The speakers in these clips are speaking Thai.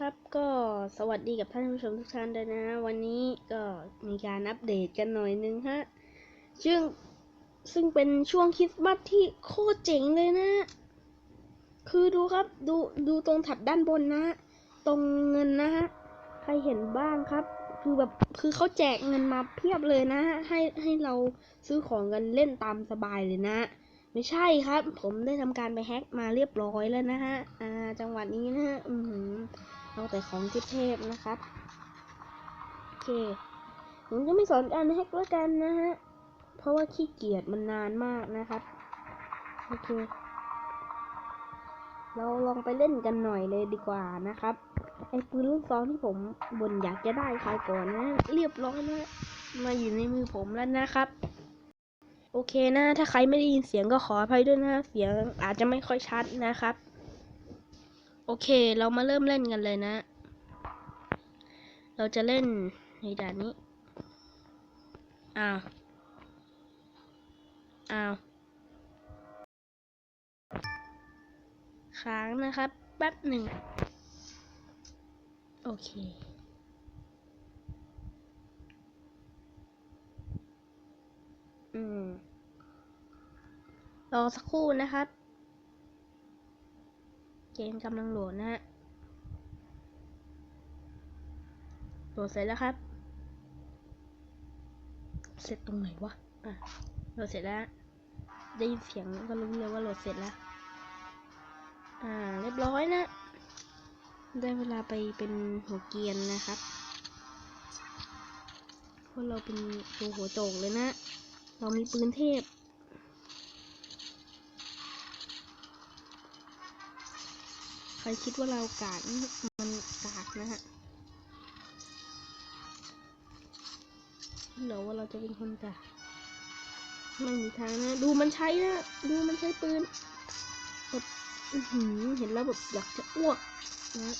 ครับก็สวัสดีกับท่านผู้ชมทุกท่านด้วยนะ วันนี้ก็มีการอัปเดตกันหน่อยนึงฮะซึ่งซึ่งเป็นช่วงคริสต์มาสที่โคตรเจ๋งเลยนะ คือดูครับดูดูตรงแถบด้านบนนะ ตรงเงินนะฮะใครเห็นบ้างครับ คือแบบคือเขาแจกเงินมาเพียบเลยนะ ให้ให้เราซื้อของกันเล่นตามสบายเลยนะไม่ใช่ครับ ผมได้ทำการไปแฮ็กมาเรียบร้อยแล้วนะฮะ อ่า จังหวัดนี้นะฮะ อือหือ เอาแต่ของเทพๆนะครับ โอเค ผมจะไม่สอนการแฮกแล้วกันนะฮะ เพราะว่าขี้เกียจมันนานมากนะครับ โอเค เราลองไปเล่นกันหน่อยเลยดีกว่านะครับ ไอ้ปืนลูกซองที่ผมบ่นอยากจะได้ใครก่อนนะ เรียบร้อยแล้ว มาอยู่ในมือผมแล้วนะครับโอเคนะ ถ้าใครไม่ได้ยินเสียงก็ขออภัยด้วยนะ เสียงอาจจะไม่ค่อยชัดนะครับ โอเค เรามาเริ่มเล่นกันเลยนะ เราจะเล่นในด่านนี้ อ้าว อ้าว ค้างนะครับ แป๊บหนึ่ง โอเค อืม รอสักครู่นะครับ เกมกำลังโหลดนะฮะ โหลดเสร็จแล้วครับ เสร็จตรงไหนวะ อะ โหลดเสร็จแล้ว ได้ยินเสียงก็รู้เลยว่าโหลดเสร็จแล้ว อ่า เรียบร้อยนะ ได้เวลาไปเป็นหัวเกียนนะครับเพราะเราเป็นตัวหัวโจกเลยนะ เรามีปืนเทพ ครคิดว่าเรากากนี่มันกากนะฮะหรือว่าเราจะเป็นคนกากไม่มีทางนะ ดูมันใช้นะ ดูมันใช้ปืนแบบเห็นแล้วแบบอยากจะอ้วกนะ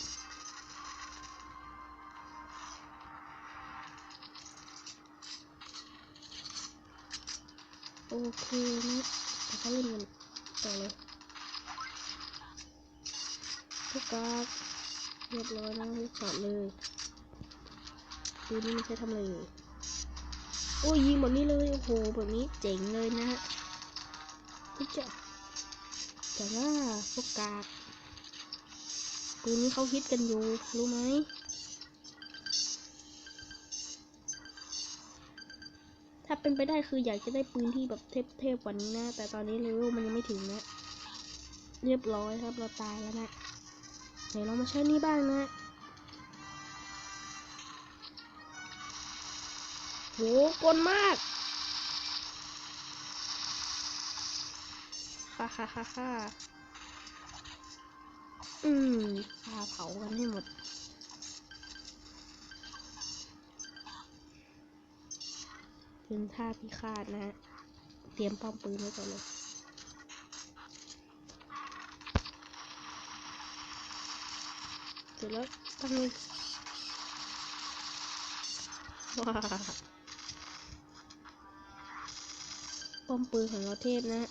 โอเคนะแล้วก็เล่นกันต่อเลย ทุกการเรียบร้อยนะรีบสอดเลยดูนี่ไม่ใช่ทำอะไรโอ้ยยิงหมดนี้เลยโอ้โหแบบนี้เจ๋งเลยนะฮะที่จะแต่ว่าพวกกากปืนนี้เขาฮิตกันอยู่ รู้ไหมถ้าเป็นไปได้คืออยากจะได้ปืนที่แบบเทพๆกว่านี้นะ แต่ตอนนี้เลเวลมันยังไม่ถึงนะ เรียบร้อยครับเราตายแล้วนะ เดี๋ยวเรามาใช้นี่บ้างนะโหกลมากค่ะค่ะค่ะค่ะอืมพาเผากันให้หมดถึงท่าพิฆาตนะฮะ เตรียมป้อมปืนไว้ก่อนเลย เส ร็จแล้วตั้งเลยว้าป้อมปืนของเราเทพนะ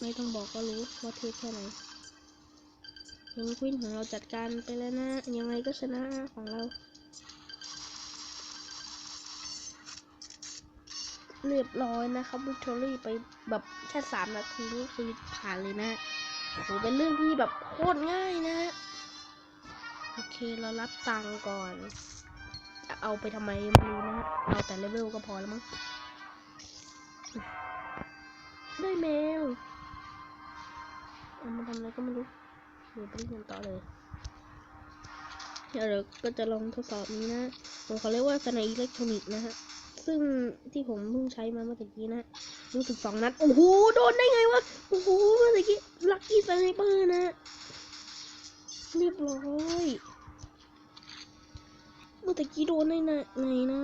ไม่ต้องบอกก็รู้ว่าเทพแค่ไหนยังควินของเราจัดการไปแล้วนะ ยังไงก็ชนะของเรา เรียบร้อยนะครับวิกตอรี่ไปแบบแค่สามนาทีนี่คือผ่านเลยนะโอ้โหเป็นเรื่องที่แบบโคตรง่ายนะ โอเคเรารับตังก่อน จะเอาไปทำไมไม่รู้นะเอาแต่เลเวลก็พอแล้วมั้งได้แมวเอามาทำอะไรก็ไม่รู้เดี๋ยวไปเรียนต่อเลยเดี๋ยวก็จะลองทดสอบนี้นะผมเขาเรียกว่าสไนอิเล็กทรอนิกส์นะฮะซึ่งที่ผมเพิ่งใช้มาเมื่อกี้นะรู้สึกสองนัด โอ้โห โดนได้ไงวะ โอ้โห เมื่อกี้ลัคกี้สไนเปอร์นะ เรียบร้อยเมื่อตะกี้โดนได้นะไงนะ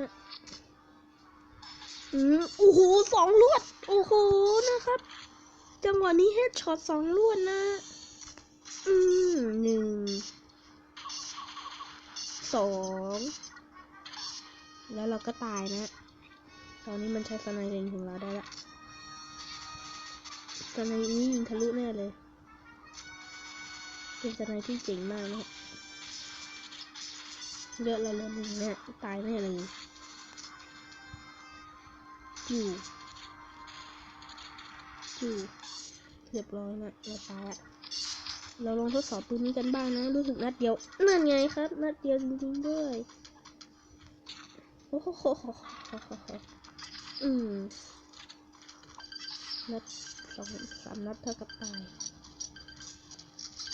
อืมโอ้โหสองลวด โอ้โหนะครับ จังหวะนี้เฮดช็อตสองลวดนะ อืมหนึ่งสองแล้วเราก็ตายนะ ตอนนี้มันใช้สไนเล็งถึงเราได้ละสไนนี้ยิงทะลุแน่เลย เป็นสไนที่เจ๋งมากนะเลือดเราเลือหนึ่งเนี่ยตายแน่เลยจู่จู่เรียบร้อยนะเราตายละเราลองทดสอบปืนนี้กันบ้างนะ รู้สึกนัดเดียวนั่นไงครับ นัดเดียวจริงๆด้วยโอ้โหอืมนัดสองสามนัดเท่ากับตาย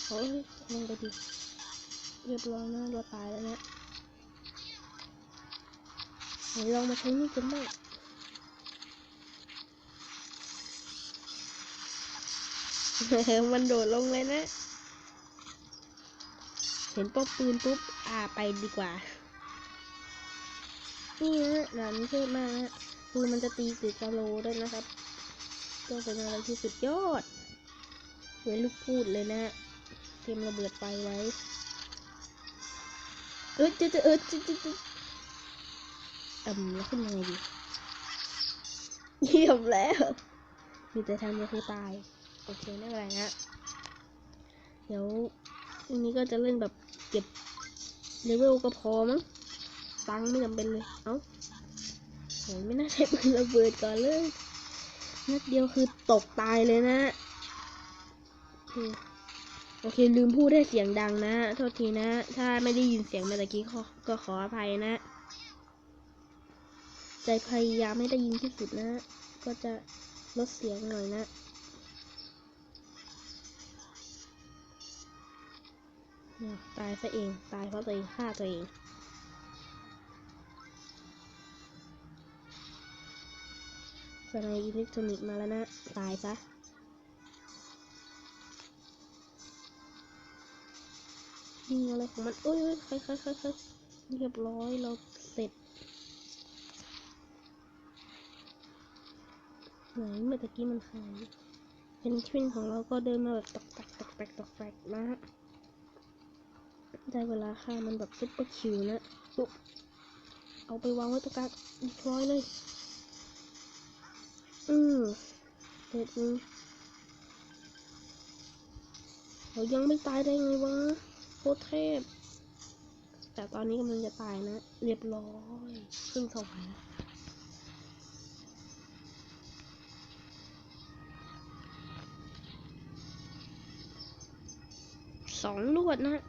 โอ้ยลงไปดิเรียบร้อยนะเราตายแล้วนะไหนลองมาใช้นี่กันบ้างมันโดดลงเลยนะ เห็นป้อมปืนปุ๊บ อ่าไปดีกว่า นี่ฮะด่านเท่มากฮะปืนมันจะตีติดกะโลด้วยนะครับก็เป็นอะไรที่สุดยอดเว้ยลูกพูดเลยนะฮะ เกมระเบิดไฟไว้ เออจะจะเออจะจะจะอืมแล้วขึ้นยังไงดีเยี่ยมแล้ว มีแต่ทางเดียวคือตาย โอเคไม่เป็นไรนะ เดี๋ยววันนี้ก็จะเล่นแบบเก็บเลเวลก็พอมั้ง ตังค์ไม่จำเป็นเลย เอ้าโหยไม่น่าใช้ปืนระเบิดก่อนเลยนัดเดียวคือตกตายเลยนะ อ โอเคลืมพูดให้เสียงดังนะ โทษทีนะ ถ้าไม่ได้ยินเสียงเมื่อกี้ก็ขออภัยนะใจพยายามไม่ได้ยินที่สุดนะ ก็จะลดเสียงหน่อยนะ ตายซะเอง ตายเพราะตัวเองฆ่าตัวเองสไนอิเล็กทรอนิกส์มาแล้วนะ ตายซะ ยิงอะไรของมันเอ้ยเอ้ยใครใครใครใครเรียบร้อยเราเสร็จไหนเมื่อตะกี้มันใครเป็นทวินของเราก็เดินมาแบบตอกแตกตอกแตกตอกแตกนะฮะได้เวลาฆ่ามันแบบซุปเปอร์คิวนะปุ๊บเอาไปวางไว้ตรงกางเรียบร้อยเลย อืมเด็ดนึงเรายังไม่ตายได้ไงวะ ตรเทพ แต่ตอนนี้กำลังจะตายนะ เรียบร้อยขึ้นสวรรค์สองลวดนะ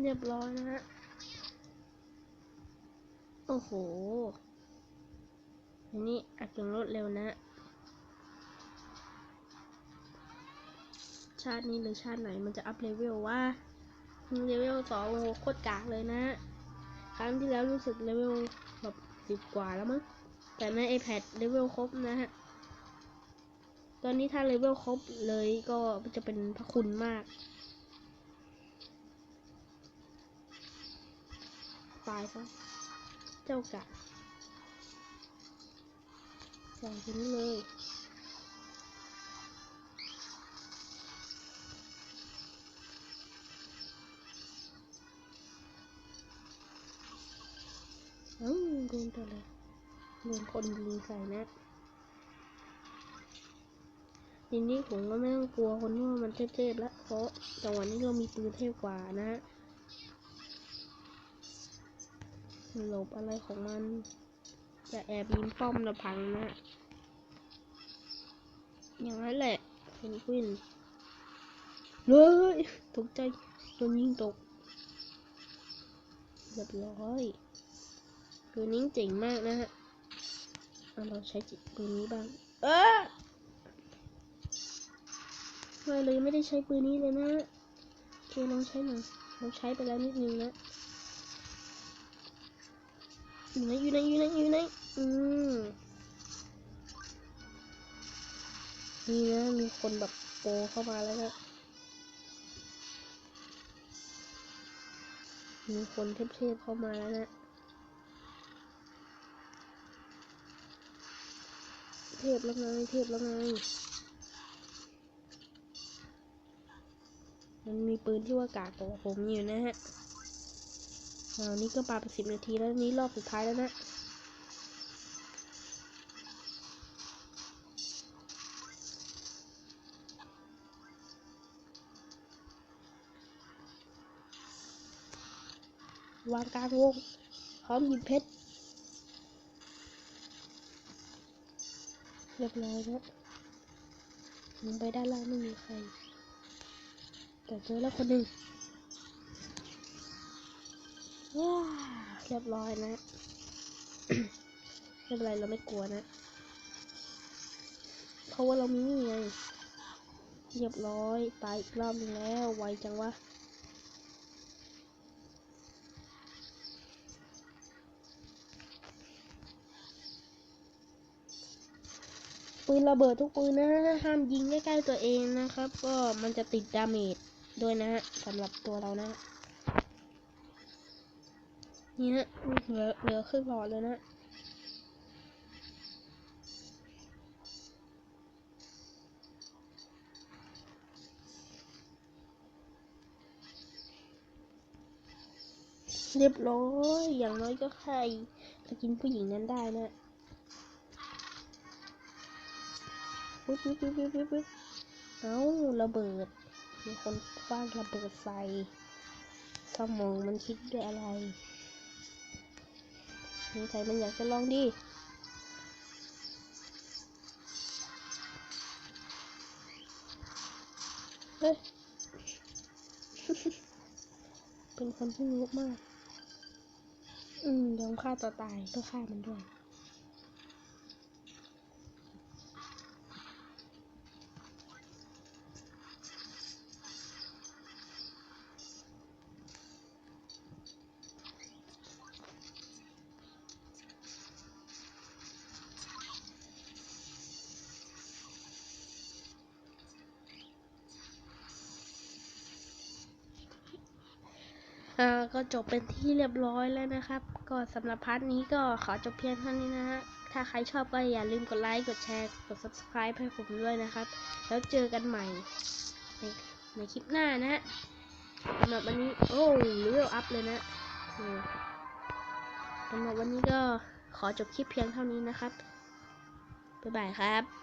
เรียบร้อยนะฮะ โอ้โหนนี้อัดอย่างรวดเร็วนะ ชาตินี้หรือชาติไหนมันจะอัพเลเวลว่าเลเวลสองโอ้โหโคตรกากเลยนะ ครั้งที่แล้วรู้สึกเลเวลแบบสิบกว่าแล้วมั้ง แต่ใน iPad เลเวลครบนะฮะ ตอนนี้ถ้าเลเวลครบเลยก็จะเป็นพระคุณมาก ตายซะ เจ้ากะใส่ไปนี่เลยเอ้าโดนตัวเลยโดนคนยิงใส่นะทีนี้ผมก็ไม่ต้องกลัวคนที่ว่ามันเทพๆแล้วเพราะจังหวะนี้เรามีปืนเทพกว่านะ หลบอะไรของมัน จะแอบยิงป้อมระพังนะ อย่างนั้นแหละเพนกวินเลยตกใจโดนยิงตกเรียบร้อยปืนนี้เจ๋งมากนะฮะเราใช้จิตปืนนี้บ้าง เออไม่เลยไม่ได้ใช้ปืนนี้เลยนะโอเคลองใช้หน่อยเราใช้ไปแล้วนิดนึงนะ อยู่ไหนอยู่ไหนอยู่ไหนอยู่ไหนอืมนี่นะมีคนแบบโปรเข้ามาแล้วนะมีคนเทพๆเข้ามาแล้วนะเทพแล้วไงเทพแล้วไงมันมีปืนที่ว่ากากกว่าผมอยู่นะฮะ อ่านี่ก็ปาไปสิบนาทีแล้วนี่รอบสุดท้ายแล้วนะวางกลางวงพร้อมยิบเพชรเรียบร้อยแล้วลงไปด้านล่างไม่มีใคร แต่เจอแล้วคนหนึ่ง เรียบร้อยนะไม่เป็นไรเราไม่กลัวนะ เพราะว่าเรามีนี่ไง เรียบร้อย ตายอีกรอบนึงแล้ว ไวจังวะปืนระเบิดทุกปืนนะฮะห้ามยิงใกล้ๆตัวเองนะครับ ก็มันจะติดดาเมจด้วยนะฮะสำหรับตัวเรานะ นี่ฮะเหลือเหลือครึ่งหลอดเลยนะเรียบร้อย อย่างน้อยก็ใครจะกินผู้หญิงนั้นได้นะปึ๊บปึ๊บปึ๊บปึ๊บปึ๊บเอาระเบิด มีคนคว้างระเบิดใส่สมองมันคิดด้วยอะไร สงสัยมันอยากจะลองดิเฮ้ยเป็นคนที่งกมาก อืมยอมฆ่าตัวตายเพื่อฆ่ามันด้วย อ่าก็จบเป็นที่เรียบร้อยแล้วนะครับ ก็สำหรับพาร์ทนี้ก็ขอจบเพียงเท่านี้นะฮะ ถ้าใครชอบก็อย่าลืมกดไลค์ กดแชร์ กด subscribe ให้ผมด้วยนะครับ แล้วเจอกันใหม่ในในคลิปหน้านะฮะสำหรับวันนี้ โอ้เลเวลอัพเลยนะสำหรับวันนี้ก็ขอจบคลิปเพียงเท่านี้นะครับ บ๊ายบายครับ